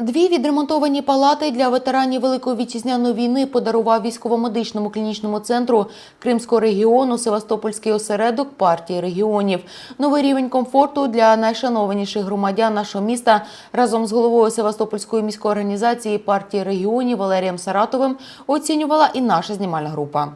Дві відремонтовані палати для ветеранів Великої вітчизняної війни подарував військово-медичному клінічному центру Кримського регіону Севастопольський осередок партії регіонів. Новий рівень комфорту для найшанованіших громадян нашого міста разом з головою Севастопольської міської організації партії регіонів Валерієм Саратовим оцінювала і наша знімальна група.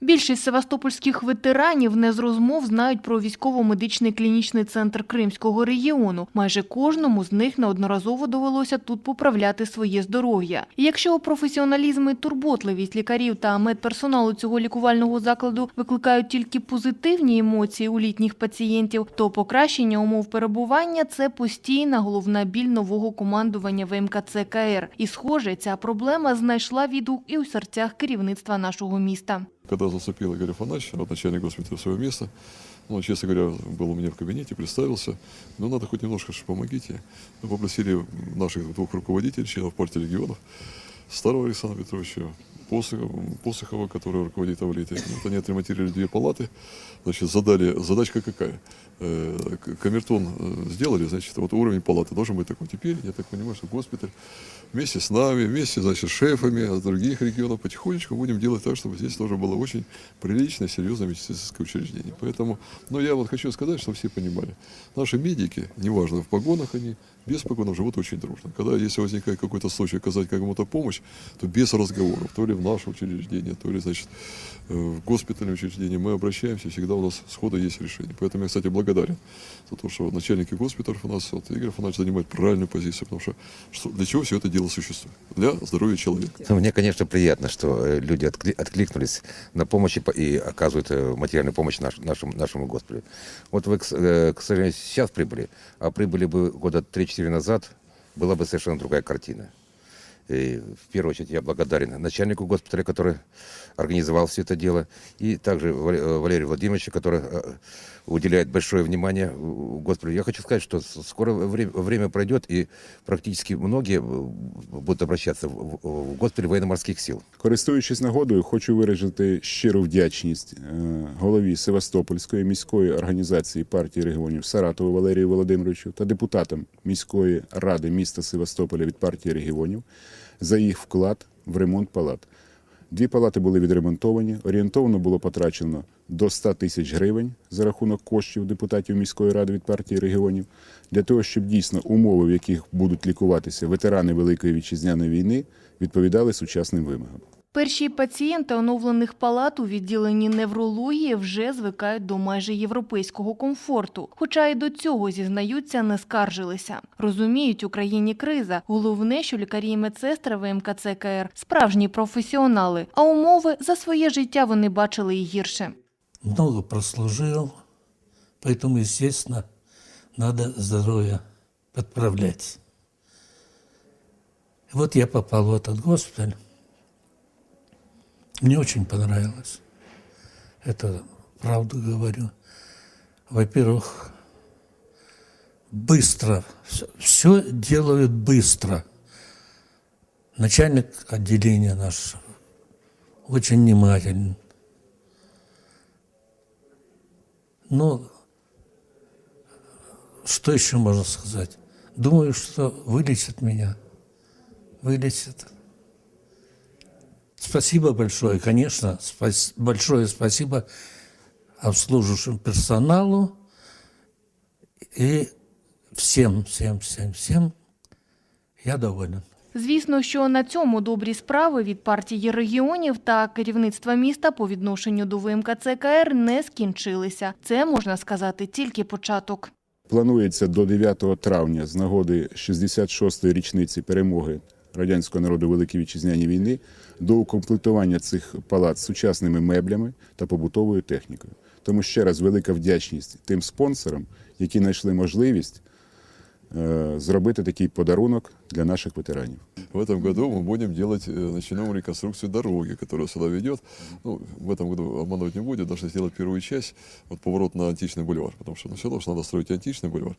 Більшість севастопольських ветеранів не з розмов знають про військово-медичний клінічний центр Кримського регіону. Майже кожному з них неодноразово довелося тут поправляти своє здоров'я. Якщо професіоналізм і турботливість лікарів та медперсоналу цього лікувального закладу викликають тільки позитивні емоції у літніх пацієнтів, то покращення умов перебування це постійна головна біль нового командування ВМКЦ КР. І схоже, ця проблема знайшла відгук і у серцях керівництва нашого міста. Когда заступил Игорь Афанасьевич, вот начальник госпиталя, своего свое место, ну, честно говоря, был у меня в кабинете, представился, ну, надо хоть немножко что помогите. Мы попросили наших двух руководителей, членов партии регионов, старого Александра Петровича, Посохова, который руководит Авлитой. Вот они отремонтировали две палаты. Значит, задали, задачка какая? Э, Камертон э, сделали, значит, вот уровень палаты должен быть такой. Теперь, я так понимаю, что госпиталь вместе с нами, вместе, значит, с шефами от других регионов потихонечку будем делать так, чтобы здесь тоже было очень приличное, серьезное медицинское учреждение. Поэтому, ну, я вот хочу сказать, чтобы все понимали, наши медики, неважно, в погонах они, без погонов живут очень дружно. Когда, если возникает какой-то случай оказать кому-то помощь, то без разговоров, то ли в наше учреждение, то ли, значит, э, в госпитальное учреждение, мы обращаемся, всегда у нас схода есть решение. Поэтому я, кстати, благодарен за то, что начальники госпиталей у нас, вот, Игорь Афанасьевич занимает правильную позицию, потому что, что для чего все это дело существует? Для здоровья человека. Ну, Мне, конечно, приятно, что э, люди откли- откликнулись на помощь и и оказывают э, материальную помощь наш- нашему, нашему госпиталю. Вот вы, к сожалению, сейчас прибыли, а прибыли бы года 3-4 назад, была бы совершенно другая картина. И в первую очередь я благодарен начальнику госпиталя, который организовал все это дело, и также Вал- э, Валерию Владимировичу, который э, уделяет большое внимание э, госпиталю. Я хочу сказать, что с- скоро вре- время пройдет, и практически многие э, будут обращаться в, в- в госпиталь военно-морских сил. Користуючись нагодою, хочу виразити щиру вдячність е, голові Севастопольської міської організації партії регіонів Саратову Валерію Володимировичу та депутатам міської ради міста Севастополя від партії регіонів за їх вклад в ремонт палат. Дві палати були відремонтовані. Орієнтовно було потрачено до 100 тисяч гривень за рахунок коштів депутатів міської ради від партії регіонів для того, щоб дійсно умови, в яких будуть лікуватися ветерани Великої вітчизняної війни, відповідали сучасним вимогам. Перші пацієнти оновлених палат у відділенні неврології вже звикають до майже європейського комфорту. Хоча і до цього зізнаються, не скаржилися. Розуміють, Україні криза. Головне, що лікарі і медсестри ВМКЦ КР – справжні професіонали, а умови за своє життя вони бачили і гірше. много прослужил, поэтому, естественно, надо здоровье подправлять. И вот я попал в этот госпиталь. Мне очень понравилось. Это правду говорю. Во-первых, быстро. Все делают быстро. Начальник отделения наш очень внимателен. Ну, что еще можно сказать? Думаю, что вылечат меня. Вылечат. Спасибо большое, конечно. спас- большое спасибо обслуживающему персоналу и всем, всем, всем, всем. Я доволен. Звісно, що на цьому добрі справи від партії регіонів та керівництва міста по відношенню до ВМКЦ КР не скінчилися. Це можна сказати тільки початок. Планується до 9 травня з нагоди 66-ї річниці перемоги радянського народу Великій Вітчизняній війни до укомплектування цих палат сучасними меблями та побутовою технікою. Тому ще раз велика вдячність тим спонсорам, які знайшли можливість е, зробити такий подарунок для наших ветеранів. В этом году мы будем делать, э, начнем реконструкцию дороги, которая сюда ведет. Ну, в этом году обманывать не будет, должны сделать первую часть, вот поворот на Античный бульвар, потому что ну, все равно надо строить Античный бульвар.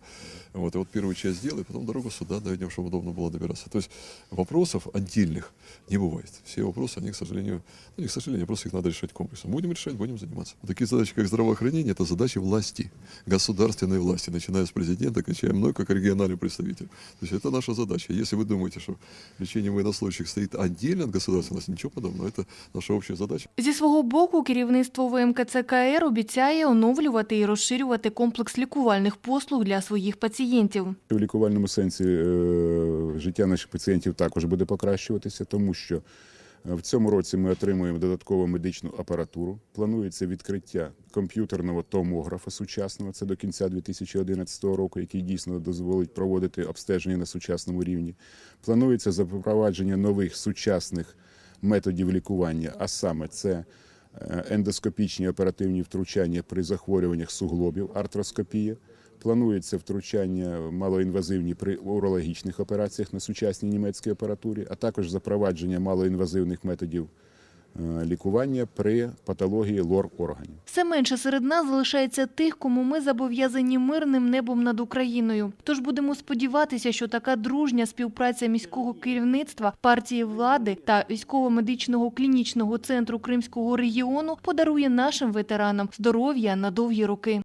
Вот, и вот первую часть сделай, потом дорогу сюда доведем, чтобы удобно было добираться. То есть вопросов отдельных не бывает. Все вопросы, они, к сожалению, ну, не к сожалению, просто их надо решать комплексом. Будем решать, будем заниматься. Такие задачи, как здравоохранение, это задачи власти, государственной власти, начиная с президента, кончая мной, как региональный представитель. То есть это наша задача. Если вы думаете, что лечение военнослужащих стоит отдельно от государства, у нас ничего подобного. Это наша общая задача. Зі свого боку, керівництво ВМКЦКР обіцяє оновлювати і розширювати комплекс лікувальних послуг для своїх пацієнтів. У лікувальному сенсі е, життя наших пацієнтів також буде покращуватися, тому що в цьому році ми отримуємо додаткову медичну апаратуру. Планується відкриття комп'ютерного томографа сучасного. Це до кінця 2011 року, який дійсно дозволить проводити обстеження на сучасному рівні. Планується запровадження нових сучасних методів лікування, а саме це е, ендоскопічні оперативні втручання при захворюваннях суглобів, артроскопія. Планується втручання малоінвазивні при урологічних операціях на сучасній німецькій апаратурі, а також запровадження малоінвазивних методів е, лікування при патології лор органів. Все менше серед нас залишається тих, кому ми зобов'язані мирним небом над Україною. Тож будемо сподіватися, що така дружня співпраця міського керівництва, партії влади та військово-медичного клінічного центру Кримського регіону подарує нашим ветеранам здоров'я на довгі роки.